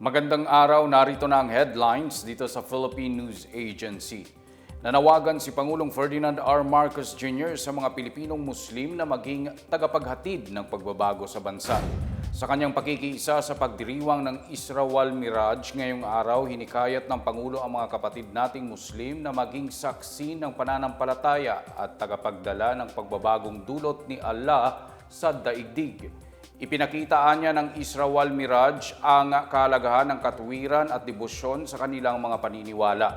Magandang araw, narito na ang headlines dito sa Philippine News Agency. Nanawagan si Pangulong Ferdinand R. Marcos Jr. sa mga Pilipinong Muslim na maging tagapaghatid ng pagbabago sa bansa. Sa kanyang pakikiisa sa pagdiriwang ng Israwal Miraj ngayong araw, hinikayat ng Pangulo ang mga kapatid nating Muslim na maging saksi ng pananampalataya at tagapagdala ng pagbabagong dulot ni Allah sa daigdig. Ipinakitaan niya ng Israwal Miraj ang kahalagahan ng katuwiran at debosyon sa kanilang mga paniniwala.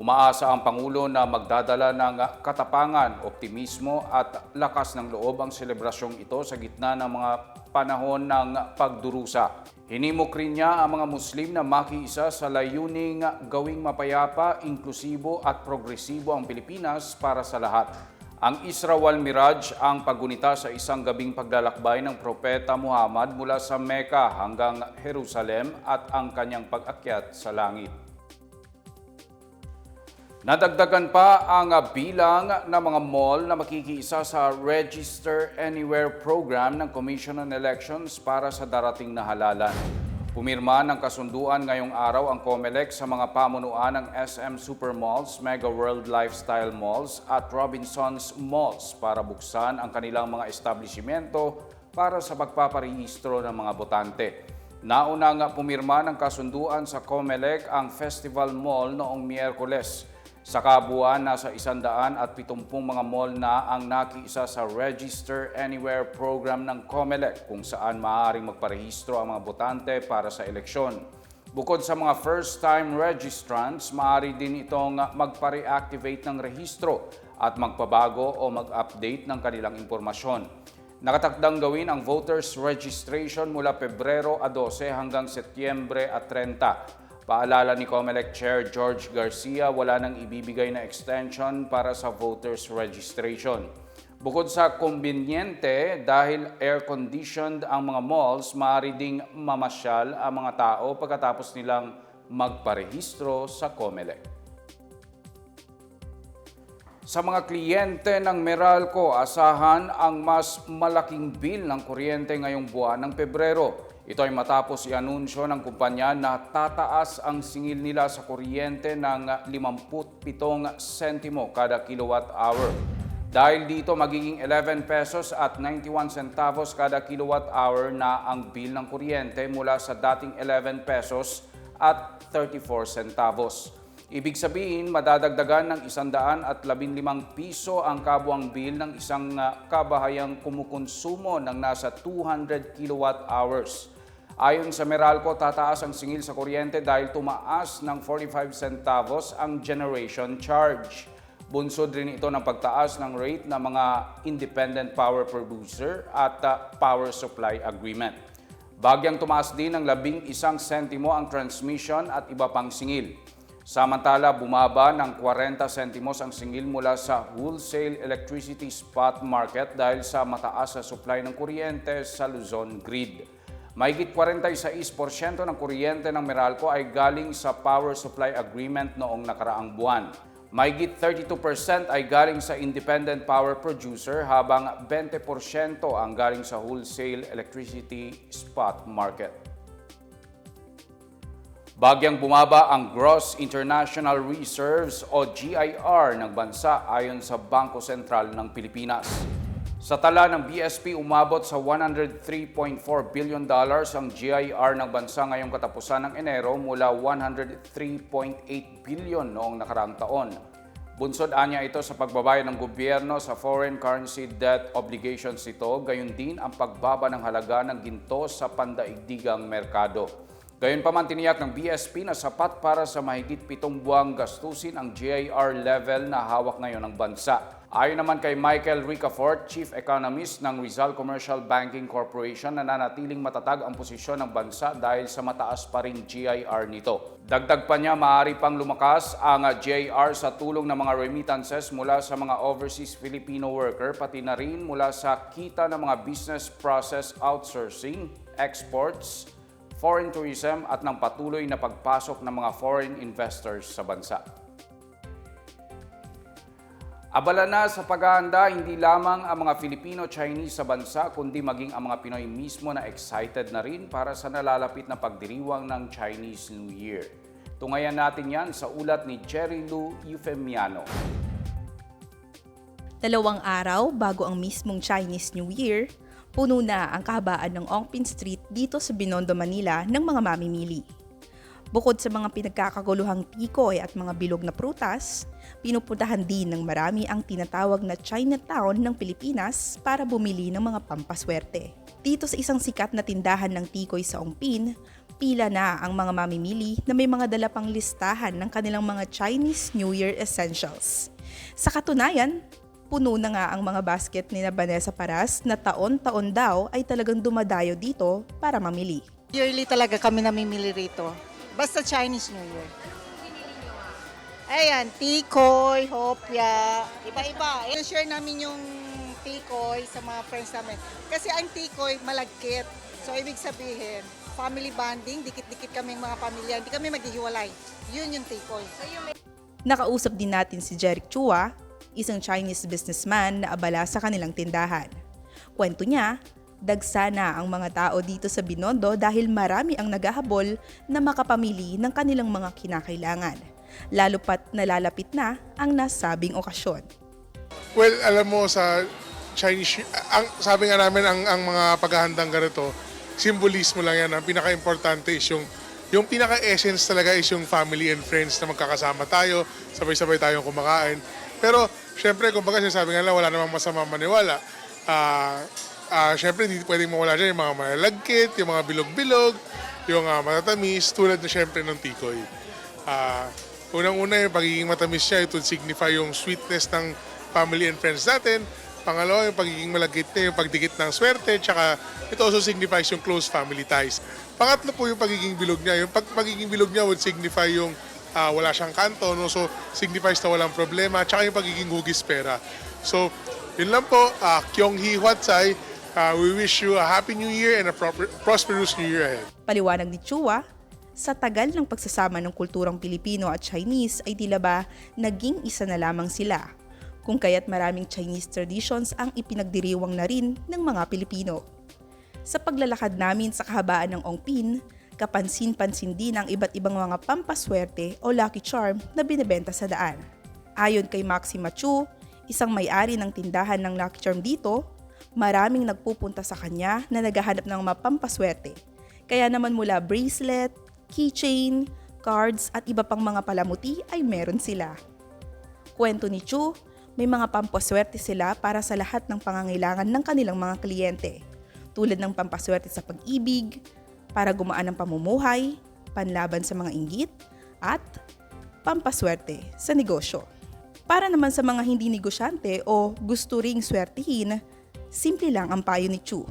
Umaasa ang Pangulo na magdadala ng katapangan, optimismo at lakas ng loob ang selebrasyong ito sa gitna ng mga panahon ng pagdurusa. Hinimok rin niya ang mga Muslim na makiisa sa layuning gawing mapayapa, inklusibo at progresibo ang Pilipinas para sa lahat. Ang Israwal Miraj ang paggunita sa isang gabing paglalakbay ng Propeta Muhammad mula sa Mecca hanggang Jerusalem at ang kanyang pag-akyat sa langit. Nadagdagan pa ang bilang ng mga mall na makikiisa sa Register Anywhere program ng Commission on Elections para sa darating na halalan. Pumirma ng kasunduan ngayong araw ang COMELEC sa mga pamunuan ng SM Supermalls, Mega World Lifestyle Malls at Robinsons Malls para buksan ang kanilang mga establishmento para sa pagpaparehistro ng mga botante. Nauna nga pumirma ng kasunduan sa COMELEC ang Festival Mall noong Miyerkules. Sa kabuuan, nasa isandaan at pitumpung mga mall na ang nakiisa sa Register Anywhere program ng COMELEC kung saan maaaring magparehistro ang mga botante para sa eleksyon. Bukod sa mga first-time registrants, maaari din itong magpa-reactivate ng rehistro at magpabago o mag-update ng kanilang impormasyon. Nakatakdang gawin ang voters registration mula Pebrero a 12 hanggang Setyembre a 30. Paalala ni COMELEC Chair George Garcia, wala nang ibibigay na extension para sa voters registration. Bukod sa kumbinyente, dahil air-conditioned ang mga malls, maaari ding mamasyal ang mga tao pagkatapos nilang magparehistro sa COMELEC. Sa mga kliyente ng Meralco, asahan ang mas malaking bill ng kuryente ngayong buwan ng Pebrero. Ito ay matapos i-anunsyo ng kumpanya na tataas ang singil nila sa kuryente ng 57 sentimo kada kilowatt hour. Dahil dito magiging 11 pesos at 91 centavos kada kilowatt hour na ang bill ng kuryente mula sa dating 11 pesos at 34 centavos. Ibig sabihin, madadagdagan ng 115 piso ang kabuang bill ng isang uh, kabahayang kumukonsumo ng nasa 200 kilowatt hours. Ayon sa Meralco, tataas ang singil sa kuryente dahil tumaas ng 45 centavos ang generation charge. Bunsod rin ito ng pagtaas ng rate ng mga independent power producer at uh, power supply agreement. Bagyang tumaas din ng labing isang sentimo ang transmission at iba pang singil. Samantala, bumaba ng 40 sentimos ang singil mula sa wholesale electricity spot market dahil sa mataas sa supply ng kuryente sa Luzon grid. Mahigit 46% ng kuryente ng Meralco ay galing sa power supply agreement noong nakaraang buwan. Mahigit 32% ay galing sa independent power producer habang 20% ang galing sa wholesale electricity spot market. Bagyang bumaba ang Gross International Reserves o GIR ng bansa ayon sa Bangko Sentral ng Pilipinas. Sa tala ng BSP, umabot sa 103.4 billion dollars ang GIR ng bansa ngayong katapusan ng Enero mula 103.8 billion noong nakaraang taon. Bunsod anya ito sa pagbabayad ng gobyerno sa foreign currency debt obligations nito, gayon din ang pagbaba ng halaga ng ginto sa pandaigdigang merkado. Gayunpaman tiniyak ng BSP na sapat para sa mahigit pitong buwang gastusin ang GIR level na hawak ngayon ng bansa. Ayon naman kay Michael Ricafort, Chief Economist ng Rizal Commercial Banking Corporation, na nanatiling matatag ang posisyon ng bansa dahil sa mataas pa ring GIR nito. Dagdag pa niya, maaari pang lumakas ang GIR sa tulong ng mga remittances mula sa mga overseas Filipino worker, pati na rin mula sa kita ng mga business process outsourcing, exports, foreign tourism at ng patuloy na pagpasok ng mga foreign investors sa bansa. Abala na sa paghahanda hindi lamang ang mga Filipino-Chinese sa bansa kundi maging ang mga Pinoy mismo na excited na rin para sa nalalapit na pagdiriwang ng Chinese New Year. Tungayan natin yan sa ulat ni Jerry Lou Eufemiano. Dalawang araw bago ang mismong Chinese New Year, puno na ang kahabaan ng Ongpin Street dito sa Binondo, Manila ng mga mamimili. Bukod sa mga pinagkakaguluhang tikoy at mga bilog na prutas, pinupuntahan din ng marami ang tinatawag na Chinatown ng Pilipinas para bumili ng mga pampaswerte. Dito sa isang sikat na tindahan ng tikoy sa Ongpin, pila na ang mga mamimili na may mga dala pang listahan ng kanilang mga Chinese New Year essentials. Sa katunayan, puno na nga ang mga basket ni na Vanessa Paras na taon-taon daw ay talagang dumadayo dito para mamili. Yearly talaga kami namimili rito. Basta Chinese New Year. Ayan, tikoy, hopya, iba-iba. I-share namin yung tikoy sa mga friends namin. Kasi ang tikoy, malagkit. So, ibig sabihin, family bonding, dikit-dikit kaming mga pamilya. Hindi kami maghihiwalay. Yun yung tikoy. Nakausap din natin si Jeric Chua, isang Chinese businessman na abala sa kanilang tindahan. Kwento niya, dagsa na ang mga tao dito sa Binondo dahil marami ang naghahabol na makapamili ng kanilang mga kinakailangan. Lalo pat nalalapit na ang nasabing okasyon. Well, alam mo sa Chinese, ang sabi nga namin ang ang mga paghahandang ganito, simbolismo lang yan. Ang pinaka-importante is yung yung pinaka-essence talaga is yung family and friends na magkakasama tayo, sabay-sabay tayong kumakain. Pero, syempre, kumbaga sinasabi nga lang, wala namang masama maniwala. Ah, ah, syempre, hindi pwedeng mawala dyan yung mga malalagkit, yung mga bilog-bilog, yung ah, matatamis, tulad na syempre ng tikoy. Ah, unang-una yung pagiging matamis siya, it would signify yung sweetness ng family and friends natin. Pangalawa, yung pagiging malagkit niya, yung pagdikit ng swerte, tsaka it also signifies yung close family ties. Pangatlo po yung pagiging bilog niya. Yung pag pagiging bilog niya would signify yung ah, wala siyang kanto, no? so signifies na walang problema, tsaka yung pagiging hugis pera. So, yun lang po, uh, Kyong Hee Huat Ah, we wish you a Happy New Year and a prosperous New Year ahead. Paliwanag ni Chua, sa tagal ng pagsasama ng kulturang Pilipino at Chinese ay tila ba naging isa na lamang sila. Kung kaya't maraming Chinese traditions ang ipinagdiriwang na rin ng mga Pilipino. Sa paglalakad namin sa kahabaan ng Ongpin, kapansin-pansin din ang iba't ibang mga pampaswerte o lucky charm na binebenta sa daan. Ayon kay Maxi Machu, isang may-ari ng tindahan ng lucky charm dito, maraming nagpupunta sa kanya na naghahanap ng mga pampaswerte. Kaya naman mula bracelet, keychain, cards at iba pang mga palamuti ay meron sila. Kwento ni Chu, may mga pampaswerte sila para sa lahat ng pangangailangan ng kanilang mga kliyente. Tulad ng pampaswerte sa pag-ibig, para gumaan ang pamumuhay, panlaban sa mga inggit, at pampaswerte sa negosyo. Para naman sa mga hindi negosyante o gusto ring swertihin, simple lang ang payo ni Chu.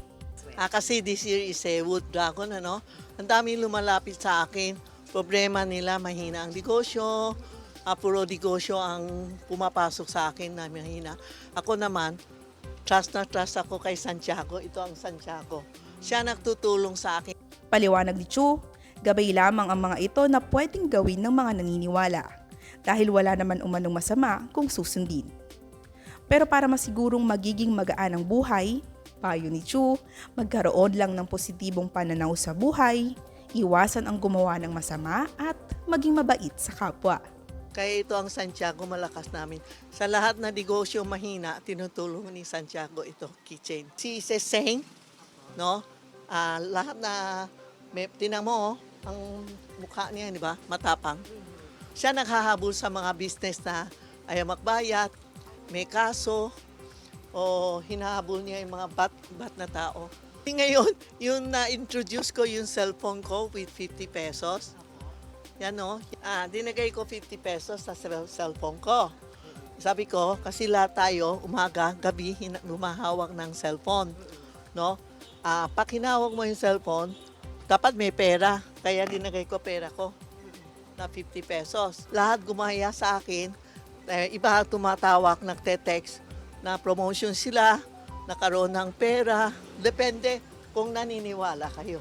Ah, kasi this year is a wood dragon, ano? Ang dami lumalapit sa akin. Problema nila, mahina ang negosyo. Ah, puro negosyo ang pumapasok sa akin na mahina. Ako naman, trust na trust ako kay Santiago. Ito ang Santiago. Siya nagtutulong sa akin. Paliwanag ni Chu, gabay lamang ang mga ito na pwedeng gawin ng mga naniniwala dahil wala naman umanong masama kung susundin. Pero para masigurong magiging magaan ang buhay, payo ni Chu, magkaroon lang ng positibong pananaw sa buhay, iwasan ang gumawa ng masama at maging mabait sa kapwa. Kaya ito ang Santiago malakas namin. Sa lahat na negosyo mahina, tinutulong ni Santiago ito, kitchen. Si Seseng, no? Ah, lahat na, may, tinang mo, oh, ang mukha niya, di ba? Matapang. Siya naghahabol sa mga business na ayaw magbayad, may kaso, o hinahabol niya yung mga bat, bat na tao. Ngayon, yung na-introduce ko yung cellphone ko with 50 pesos. Yan o. Ah, dinagay ko 50 pesos sa cell- cellphone ko. Sabi ko, kasi lahat tayo, umaga, gabi, lumahawak ng cellphone. No? Ah, pag hinawak mo yung cellphone, dapat may pera. Kaya dinagay ko pera ko na 50 pesos. Lahat gumaya sa akin. Eh, iba tumatawag, nagte-text na promotion sila, nakaroon ng pera. Depende kung naniniwala kayo.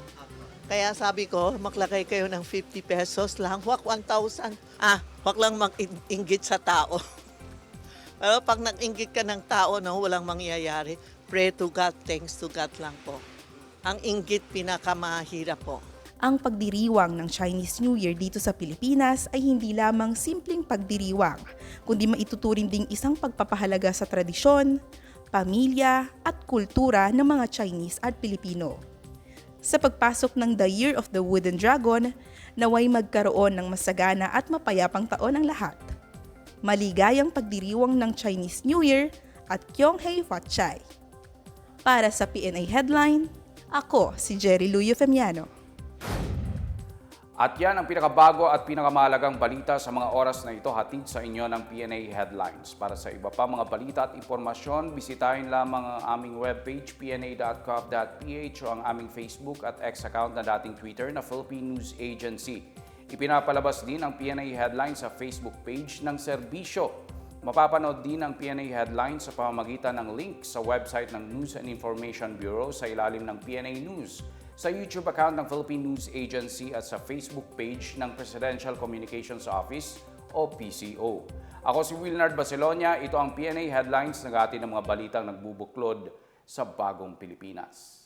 Kaya sabi ko, maglagay kayo ng 50 pesos lang. Huwag 1,000. Ah, huwag lang mag-inggit sa tao. Pero pag nag-inggit ka ng tao na walang mangyayari, pray to God, thanks to God lang po. Ang inggit pinakamahirap po. Ang pagdiriwang ng Chinese New Year dito sa Pilipinas ay hindi lamang simpleng pagdiriwang, kundi maituturing ding isang pagpapahalaga sa tradisyon, pamilya at kultura ng mga Chinese at Pilipino. Sa pagpasok ng The Year of the Wooden Dragon, naway magkaroon ng masagana at mapayapang taon ang lahat. Maligayang pagdiriwang ng Chinese New Year at Kyonghei Fat Chai. Para sa PNA Headline, ako si Jerry Luyo Femiano. At yan ang pinakabago at pinakamahalagang balita sa mga oras na ito hatid sa inyo ng PNA Headlines. Para sa iba pa mga balita at impormasyon, bisitahin lamang ang aming webpage pna.gov.ph o ang aming Facebook at X account na dating Twitter na Philippine News Agency. Ipinapalabas din ang PNA Headlines sa Facebook page ng serbisyo. Mapapanood din ang PNA Headlines sa pamamagitan ng link sa website ng News and Information Bureau sa ilalim ng PNA News sa YouTube account ng Philippine News Agency at sa Facebook page ng Presidential Communications Office o PCO. Ako si Wilnard Baselonia, ito ang PNA Headlines, nagati ng mga balitang nagbubuklod sa bagong Pilipinas.